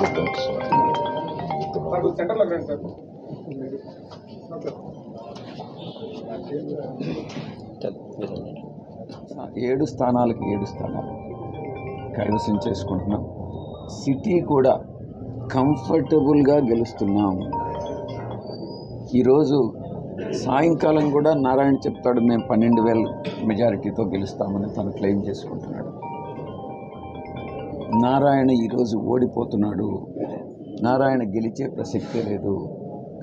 ఏడు స్థానాలకు ఏడు స్థానాలు. కైవసం చేసుకుంటున్నాం. సిటీ కూడా కంఫర్టబుల్గా గెలుస్తున్నాం. ఈరోజు సాయంకాలం కూడా నారాయణ చెప్తాడు మేము పన్నెండు వేల మెజారిటీతో గెలుస్తామని తను క్లెయిమ్ చేసుకుంటున్నాడు. నారాయణ ఈరోజు ఓడిపోతున్నాడు. నారాయణ గెలిచే ప్రసక్తే లేదు.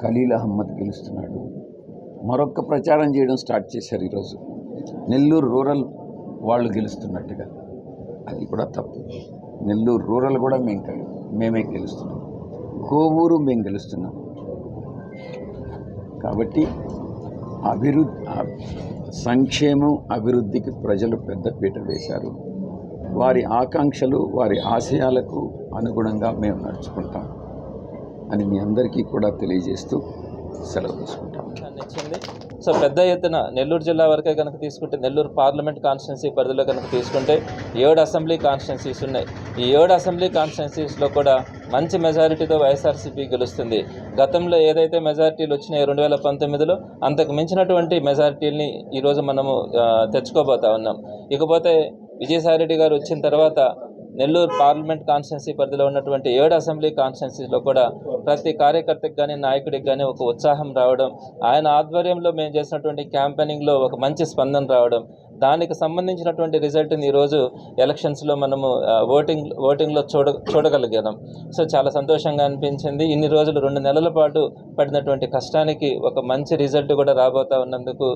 ఖలీల్ అహ్మద్ గెలుస్తున్నాడు. మరొక ప్రచారం చేయడం స్టార్ట్ చేశారు ఈరోజు. నెల్లూరు రూరల్ వాళ్ళు గెలుస్తున్నట్టుగా. అది కూడా తప్పు. నెల్లూరు రూరల్ కూడా మేము మేమే గెలుస్తున్నాం. కోవూరు మేము గెలుస్తున్నాం. కాబట్టి అభివృద్ధి సంక్షేమం అభివృద్ధికి ప్రజలు పెద్ద పీట వేశారు. వారి ఆకాంక్షలు వారి ఆశయాలకు అనుగుణంగా మేము నడుచుకుంటాం అని మీ అందరికీ కూడా తెలియజేస్తూ సెలవు తీసుకుంటాం. నచ్చింది. సో పెద్ద ఎత్తున నెల్లూరు జిల్లా వరకే కనుక తీసుకుంటే నెల్లూరు పార్లమెంట్ కాన్స్టిట్యున్సీ పరిధిలో కనుక తీసుకుంటే ఏడు అసెంబ్లీ కాన్స్టిట్యున్సీస్ ఉన్నాయి. ఈ ఏడు అసెంబ్లీ కాన్స్టిట్యున్సీస్లో కూడా మంచి మెజారిటీతో వైఎస్ఆర్సీపీ గెలుస్తుంది. గతంలో ఏదైతే మెజారిటీలు వచ్చినాయో రెండు వేల పంతొమ్మిదిలో అంతకు మించినటువంటి మెజారిటీల్ని ఈరోజు మనము తెచ్చుకోబోతా ఉన్నాం. ఇకపోతే విజయసాయిరెడ్డి గారు వచ్చిన తర్వాత నెల్లూరు పార్లమెంట్ కాన్స్టిట్యున్సీ పరిధిలో ఉన్నటువంటి ఏడు అసెంబ్లీ కాన్స్టిట్యున్సీలో కూడా ప్రతి కార్యకర్తకి కానీ నాయకుడికి కానీ ఒక ఉత్సాహం రావడం ఆయన ఆధ్వర్యంలో మేము చేసినటువంటి క్యాంపెయినింగ్లో ఒక మంచి స్పందన రావడం దానికి సంబంధించినటువంటి రిజల్ట్ని ఈరోజు ఎలక్షన్స్లో మనము ఓటింగ్ ఓటింగ్లో చూడ చూడగలిగాం. సో చాలా సంతోషంగా అనిపించింది. ఇన్ని రోజులు రెండు నెలల పాటు పడినటువంటి కష్టానికి ఒక మంచి రిజల్ట్ కూడా రాబోతా ఉన్నందుకు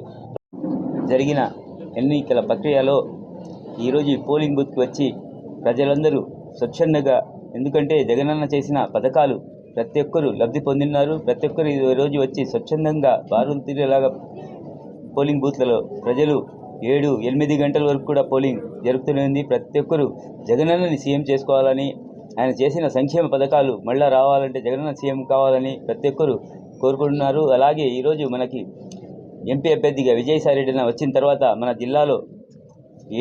జరిగిన ఎన్నికల ప్రక్రియలో ఈరోజు ఈ పోలింగ్ బూత్కి వచ్చి ప్రజలందరూ స్వచ్ఛందంగా ఎందుకంటే జగనన్న చేసిన పథకాలు ప్రతి ఒక్కరూ లబ్ధి పొందిన్నారు ప్రతి ఒక్కరు ఈరోజు వచ్చి స్వచ్ఛందంగా బారులు తీరేలాగా పోలింగ్ బూత్లలో ప్రజలు ఏడు ఎనిమిది గంటల వరకు కూడా పోలింగ్ జరుగుతూనే ఉంది. ప్రతి ఒక్కరూ జగనన్నని సీఎం చేసుకోవాలని ఆయన చేసిన సంక్షేమ పథకాలు మళ్ళా రావాలంటే జగనన్న సీఎం కావాలని ప్రతి ఒక్కరూ కోరుకుంటున్నారు. అలాగే ఈరోజు మనకి ఎంపీ అభ్యర్థిగా విజయసాయిరెడ్డి వచ్చిన తర్వాత మన జిల్లాలో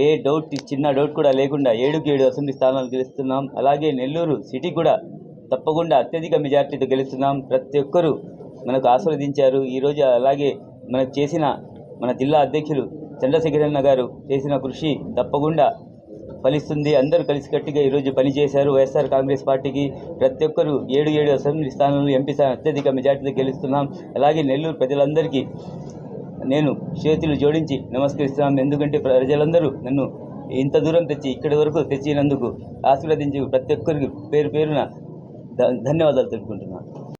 ఏ డౌట్ చిన్న డౌట్ కూడా లేకుండా ఏడుకి ఏడు అసెంబ్లీ స్థానాలు గెలుస్తున్నాం. అలాగే నెల్లూరు సిటీ కూడా తప్పకుండా అత్యధిక మెజార్టీతో గెలుస్తున్నాం. ప్రతి ఒక్కరూ మనకు ఆస్వాదించారు ఈరోజు అలాగే మనకు చేసిన మన జిల్లా అధ్యక్షులు చంద్రశేఖరన్న గారు చేసిన కృషి తప్పకుండా ఫలిస్తుంది. అందరూ కలిసికట్టుగా ఈరోజు పనిచేశారు. వైఎస్ఆర్ కాంగ్రెస్ పార్టీకి ప్రతి ఒక్కరూ ఏడు ఏడు అసెంబ్లీ స్థానాలు ఎంపీ అత్యధిక మెజార్టీతో గెలుస్తున్నాం. అలాగే నెల్లూరు ప్రజలందరికీ నేను చేతులు జోడించి నమస్కరిస్తున్నాను. ఎందుకంటే ప్రజలందరూ నన్ను ఇంత దూరం తెచ్చి ఇక్కడి వరకు తెచ్చినందుకు ఆశీర్వదించి ప్రతి ఒక్కరికి పేరు పేరున ధన్యవాదాలు తెలుపుకుంటున్నాను.